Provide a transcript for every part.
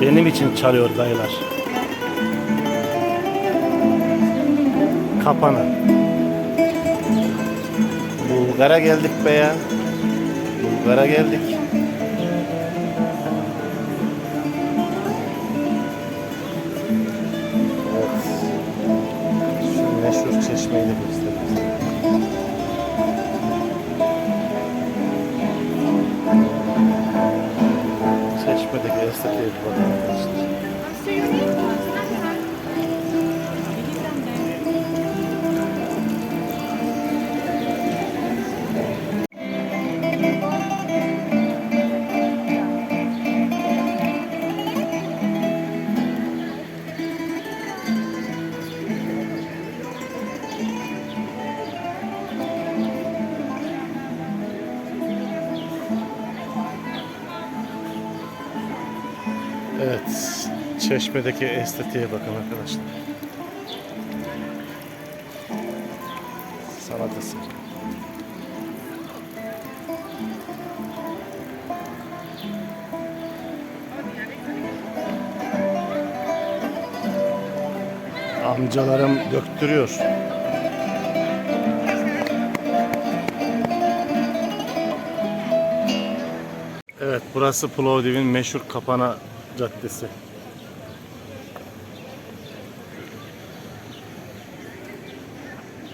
Benim için çalıyor dayılar. Kapana. Bulgar'a geldik be ya. Bulgar'a geldik. Çeşmedeki estetiğe bakın arkadaşlar. Salatası. Amcalarım döktürüyor. Evet, burası Plovdiv'in meşhur Kapana Caddesi.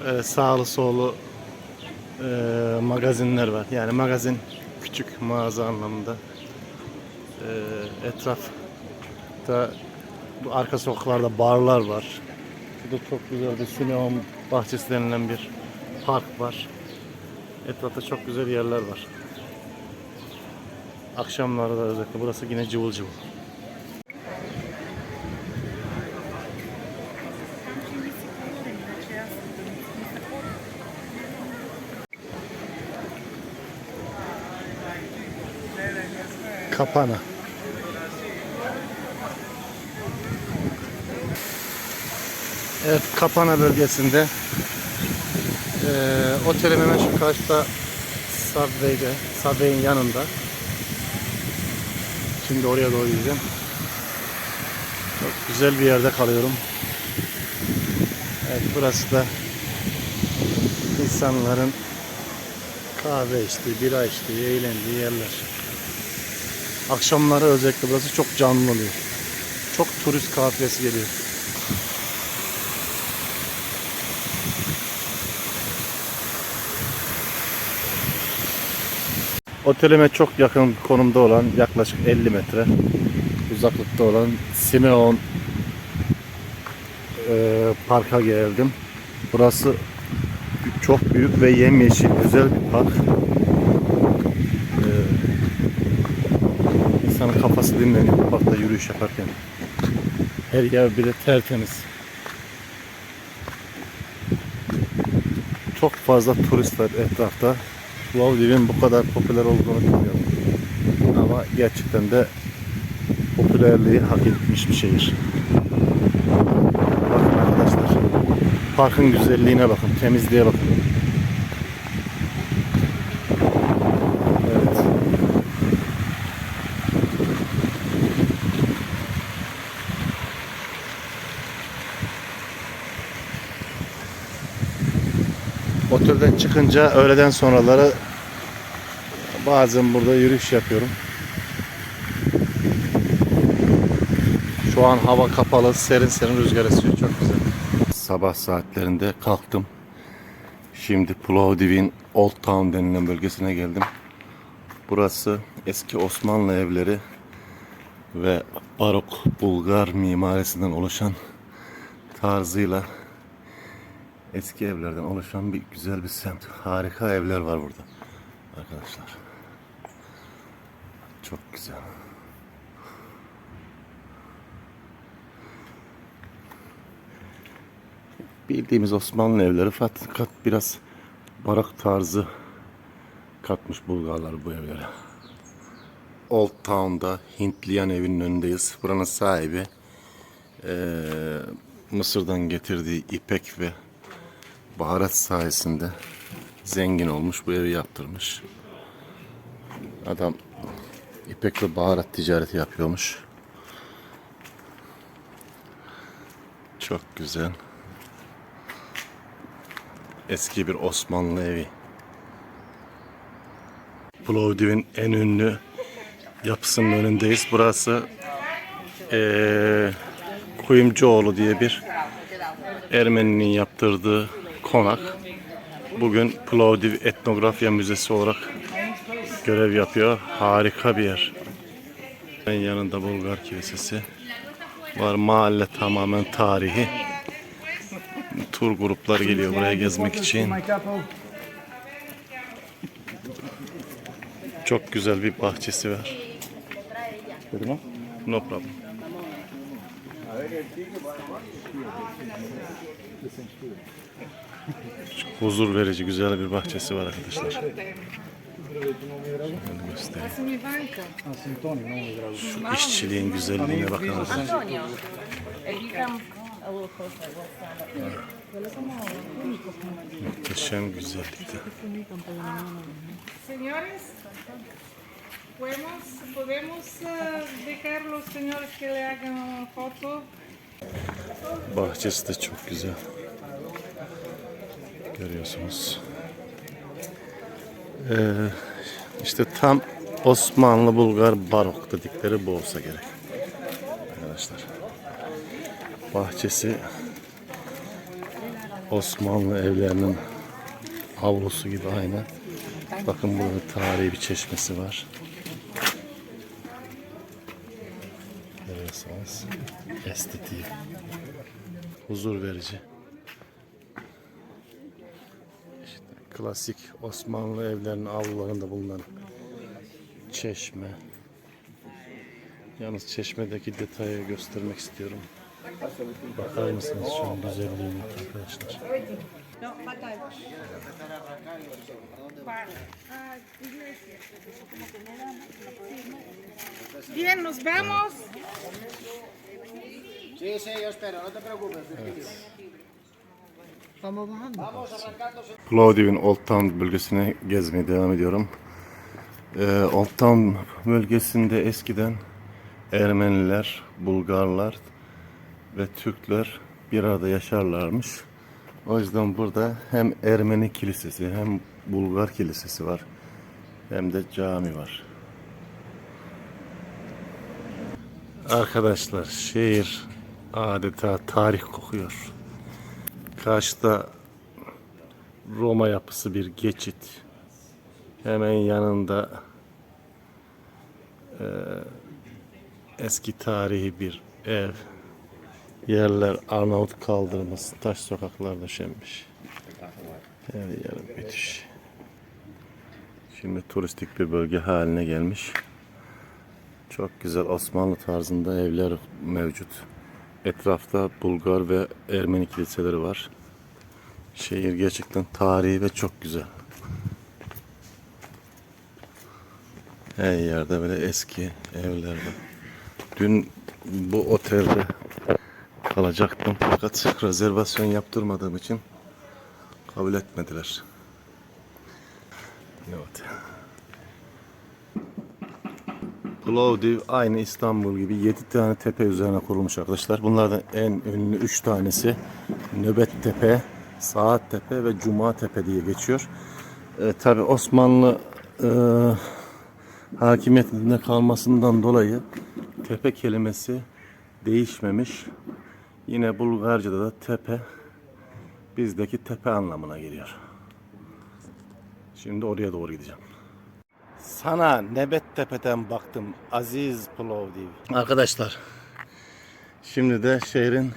Evet, sağlı sollu e, magazinler var. Yani magazin küçük mağaza anlamında. E, etrafta bu arka sokaklarda barlar var. Burada çok güzel bir Sineon bahçesi denilen bir park var. Etrafta çok güzel yerler var. Akşamlarda özellikle burası yine cıvıl cıvıl. Kapana. Evet, Kapana bölgesinde eee otelim hemen şu karşıda Subway'de, Subway'in yanında. Şimdi oraya doğru gideceğim. Çok güzel bir yerde kalıyorum. Evet, burası da insanların kahve içtiği, bira içtiği, eğlendiği yerler. Akşamları özellikle burası çok canlı oluyor. Çok turist kafilesi geliyor. Otelime çok yakın konumda olan yaklaşık 50 metre uzaklıkta olan Simeon e, parka geldim. Burası çok büyük ve yemyeşil güzel bir park. E, insanın kafası dinleniyor parkta yürüyüş yaparken. Her yer bile tertemiz. Çok fazla turist var etrafta. Plovdiv'in bu kadar popüler olduğunu bilmiyorum. Ama gerçekten de popülerliği hak etmiş bir şehir. Bakın arkadaşlar. Parkın güzelliğine bakın, temizliğe bakın. Evet. Otelden çıkınca öğleden sonraları bazen burada yürüyüş yapıyorum. Şu an hava kapalı, serin serin rüzgar esiyor. Çok güzel. Sabah saatlerinde kalktım. Şimdi Plovdiv'in Old Town denilen bölgesine geldim. Burası eski Osmanlı evleri ve barok Bulgar mimarisinden oluşan tarzıyla eski evlerden oluşan bir güzel bir semt. Harika evler var burada arkadaşlar. Çok güzel. Bildiğimiz Osmanlı evleri fakat biraz barok tarzı katmış Bulgarlar bu evlere. Old Town'da Hintliyan evinin önündeyiz. Buranın sahibi eee, Mısır'dan getirdiği ipek ve baharat sayesinde zengin olmuş bu evi yaptırmış. Adam ipek ve baharat ticareti yapıyormuş. Çok güzel. Eski bir Osmanlı evi. Plovdiv'in en ünlü yapısının önündeyiz. Burası eee Kuyumcuoğlu diye bir Ermeninin yaptırdığı konak. Bugün Plovdiv Etnografya Müzesi olarak görev yapıyor. Harika bir yer. En yanında Bulgar Kilisesi var. Mahalle tamamen tarihi. Tur gruplar geliyor buraya gezmek için. Çok güzel bir bahçesi var. No problem. Huzur verici güzel bir bahçesi var arkadaşlar. Şöyle göstereyim. Şu işçiliğin güzelliğine up. Muhteşem güzellikte. Bahçesi de çok güzel. Görüyorsunuz. Ee, işte tam Osmanlı Bulgar barok dedikleri bu olsa gerek. Arkadaşlar. Bahçesi Osmanlı evlerinin avlusu gibi aynı. Bakın burada tarihi bir çeşmesi var. Görüyorsunuz. Estetiği. Huzur verici. İşte klasik Osmanlı evlerinin avlularında bulunan çeşme. Yalnız çeşmedeki detayı göstermek istiyorum. Bakar mısınız şu an güzelliğine arkadaşlar? Bien, nos vemos. Sí, sí, yo espero, no te preocupes. Plovdiv'in Old Town bölgesine gezmeye devam ediyorum. Ee, Old Town bölgesinde eskiden Ermeniler, Bulgarlar ve Türkler bir arada yaşarlarmış. O yüzden burada hem Ermeni kilisesi hem Bulgar kilisesi var. Hem de cami var. Arkadaşlar şehir adeta tarih kokuyor. Karşıda Roma yapısı bir geçit. Hemen yanında eee, eski tarihi bir ev. Yerler Arnavut kaldırması, taş sokaklar döşenmiş. Her yer müthiş. Şimdi turistik bir bölge haline gelmiş. Çok güzel Osmanlı tarzında evler mevcut. Etrafta Bulgar ve Ermeni kiliseleri var. Şehir gerçekten tarihi ve çok güzel. Her yerde böyle eski evler var. Dün bu otelde kalacaktım fakat rezervasyon yaptırmadığım için kabul etmediler. Evet. Plovdiv aynı İstanbul gibi 7 tane tepe üzerine kurulmuş arkadaşlar. Bunlardan en ünlü 3 tanesi Nöbet Tepe, Saat Tepe ve Cuma Tepe diye geçiyor. E, Tabi Osmanlı e, hakimiyetinde kalmasından dolayı tepe kelimesi değişmemiş. Yine Bulgarca'da da tepe bizdeki tepe anlamına geliyor. Şimdi oraya doğru gideceğim. Sana Nebet Tepe'den baktım Aziz Plovdiv. Arkadaşlar şimdi de şehrin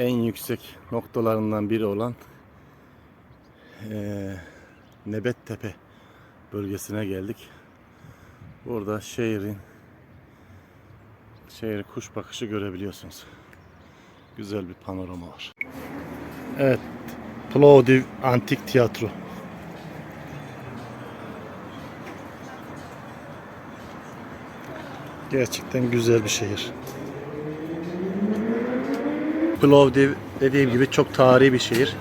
en yüksek noktalarından biri olan eee Nebet Tepe bölgesine geldik. Burada şehrin şehri kuş bakışı görebiliyorsunuz. Güzel bir panorama var. Evet, Plovdiv Antik Tiyatro. Gerçekten güzel bir şehir. Plovdiv dediğim gibi çok tarihi bir şehir.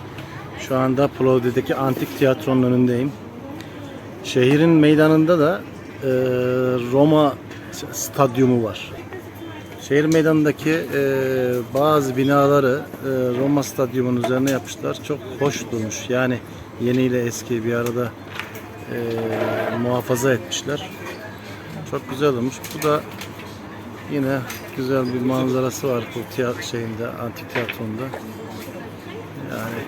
Şu anda Plovdiv'deki antik tiyatronun önündeyim. Şehrin meydanında da e, Roma stadyumu var. Şehir meydanındaki e, bazı binaları e, Roma Stadyumu'nun üzerine yapmışlar. Çok hoş durmuş. Yani yeni ile eski bir arada e, muhafaza etmişler. Çok güzel olmuş. Bu da yine güzel bir manzarası var bu tiyatro şeyinde, antik tiyatronda. Yani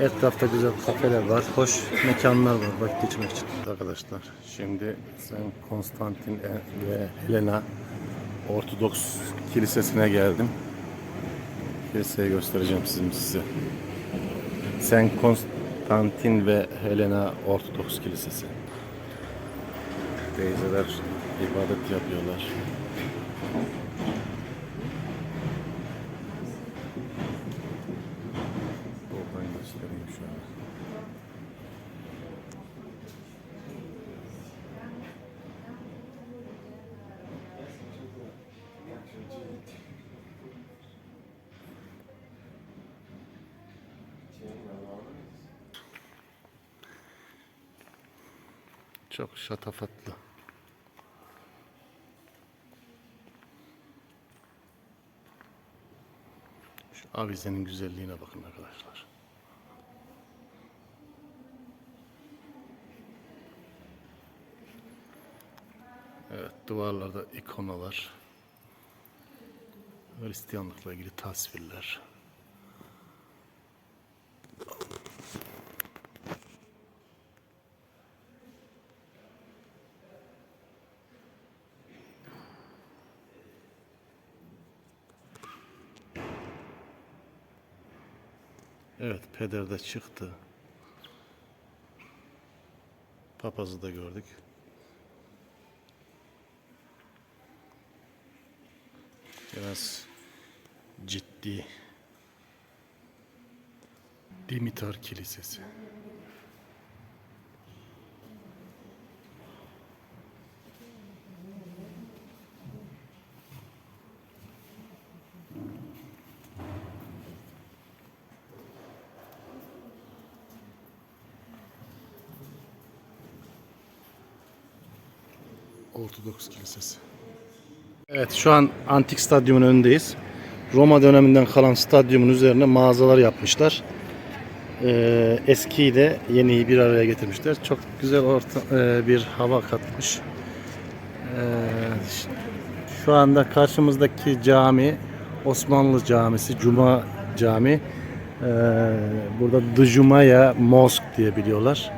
etrafta güzel kafeler var, hoş mekanlar var vakit geçirmek için. Arkadaşlar şimdi sen Konstantin ve Helena Ortodoks Kilisesi'ne geldim. Kiliseyi göstereceğim sizin size. Sen Konstantin ve Helena Ortodoks Kilisesi. Teyzeler ibadet yapıyorlar. Buradan göstereyim şöyle. Çok şatafatlı. Şu avizenin güzelliğine bakın arkadaşlar. Evet duvarlarda ikonalar. Hristiyanlıkla ilgili tasvirler. Peder de çıktı. Papazı da gördük. Biraz ciddi. Dimitar Kilisesi. Ortodoks Kilisesi. Evet şu an antik stadyumun önündeyiz. Roma döneminden kalan stadyumun üzerine mağazalar yapmışlar. Ee, eskiyi de yeniyi bir araya getirmişler. Çok güzel orta, e, bir hava katmış. Ee, şu anda karşımızdaki cami Osmanlı Camisi, Cuma Cami. Ee, burada The Jumaya Mosque diye biliyorlar.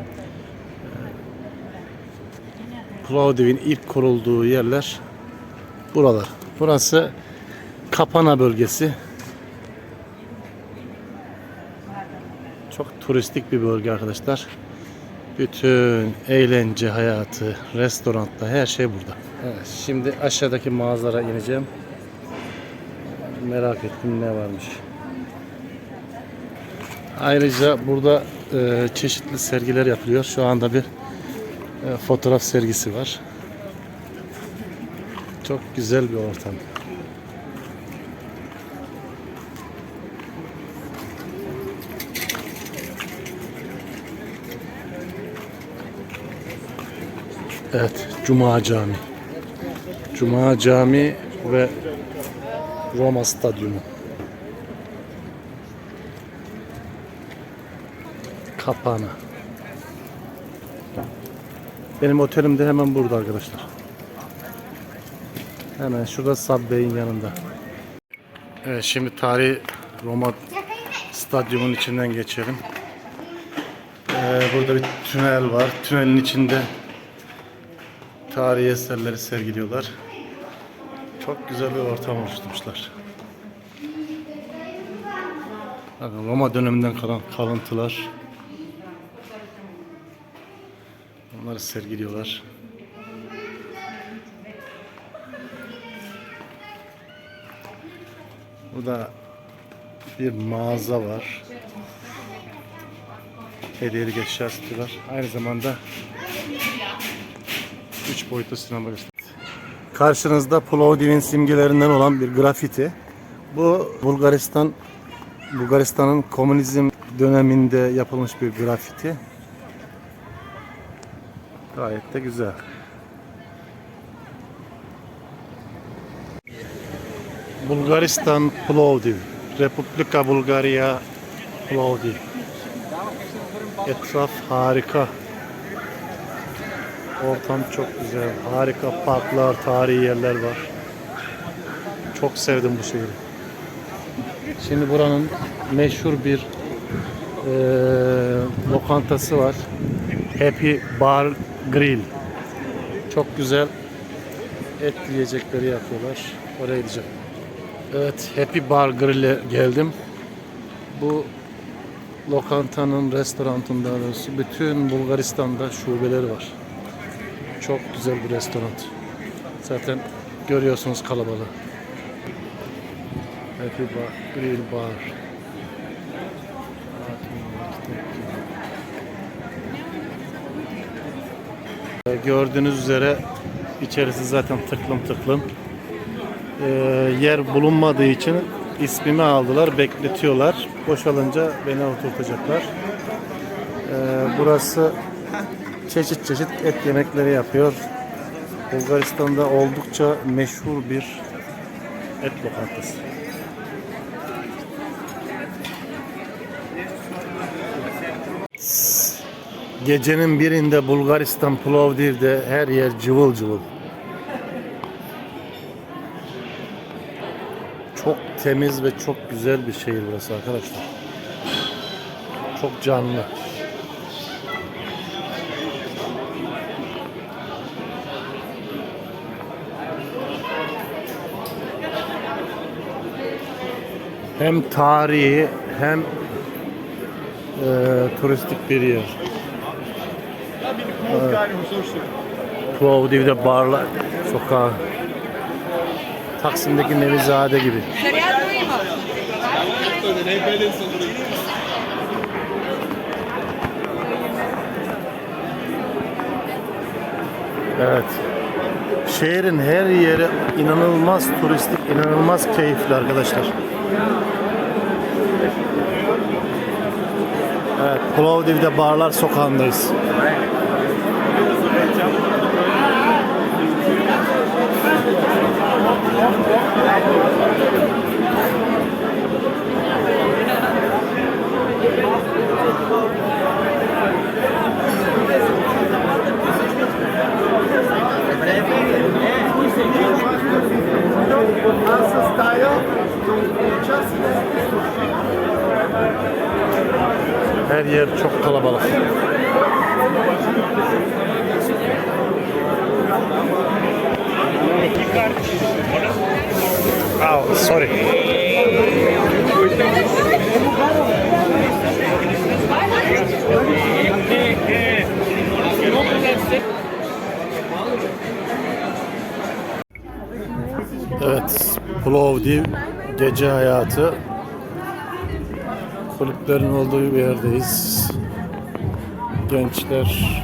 Plovdiv'in ilk kurulduğu yerler buralar. Burası Kapana bölgesi. Çok turistik bir bölge arkadaşlar. Bütün eğlence hayatı, restoranlar her şey burada. Evet, şimdi aşağıdaki mağazara ineceğim. Merak ettim ne varmış. Ayrıca burada e, çeşitli sergiler yapılıyor. Şu anda bir fotoğraf sergisi var. Çok güzel bir ortam. Evet, Cuma Cami. Cuma Cami ve Roma Stadyumu. Kapana. Benim otelim de hemen burada arkadaşlar. Hemen şurada Subway'in yanında. Evet şimdi tarihi Roma stadyumun içinden geçelim. Ee, burada bir tünel var. Tünelin içinde tarihi eserleri sergiliyorlar. Çok güzel bir ortam oluşturmuşlar. Bakın Roma döneminden kalan kalıntılar. Onları sergiliyorlar. Burada bir mağaza var. Hediyelik eşya satıyorlar. Aynı zamanda 3 boyutlu sinema. Karşınızda Plovdiv'in simgelerinden olan bir grafiti. Bu Bulgaristan Bulgaristan'ın komünizm döneminde yapılmış bir grafiti. Gayet de güzel. Bulgaristan Plovdiv. Republika Bulgaria Plovdiv. Etraf harika. Ortam çok güzel. Harika parklar, tarihi yerler var. Çok sevdim bu şehri. Şimdi buranın meşhur bir eee, lokantası var. Happy Bar Grill. Çok güzel et yiyecekleri yapıyorlar. Oraya gideceğim. Evet, Happy Bar Grill'e geldim. Bu lokantanın, restoranın daha doğrusu bütün Bulgaristan'da şubeleri var. Çok güzel bir restoran. Zaten görüyorsunuz kalabalığı. Happy Bar, Grill Bar. Gördüğünüz üzere içerisi zaten tıklım tıklım. Ee, yer bulunmadığı için ismimi aldılar, bekletiyorlar. Boşalınca beni oturtacaklar. Ee, burası çeşit çeşit et yemekleri yapıyor. Bulgaristan'da oldukça meşhur bir et lokantası. Gecenin birinde Bulgaristan Plovdiv'de her yer cıvıl cıvıl. Çok temiz ve çok güzel bir şehir burası arkadaşlar. Çok canlı. Hem tarihi hem e, turistik bir yer. Plovdiv'de barlar sokağı. Taksim'deki Nevizade gibi. Evet. Şehrin her yeri inanılmaz turistik, inanılmaz keyifli arkadaşlar. Evet, Plovdiv'de Barlar Sokağı'ndayız. Her yer çok kalabalık. Oh, sorry. Evet, Plovdiv gece hayatı kulüplerin olduğu bir yerdeyiz. Gençler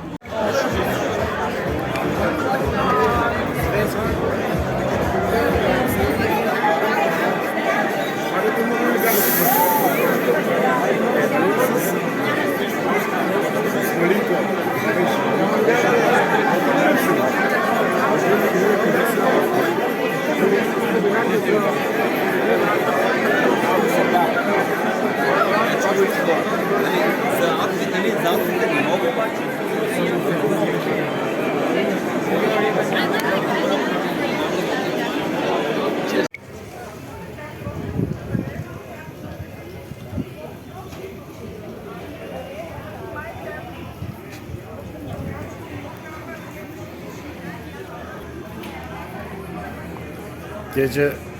Gece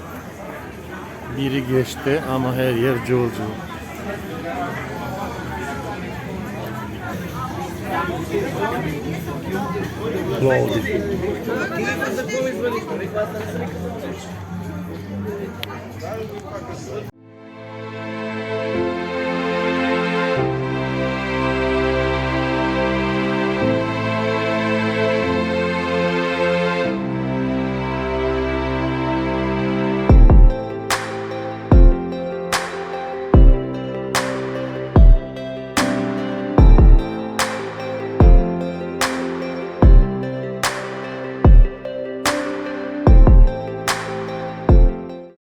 biri geçti ama her yer cıvıl cıvıl. Plovdiv.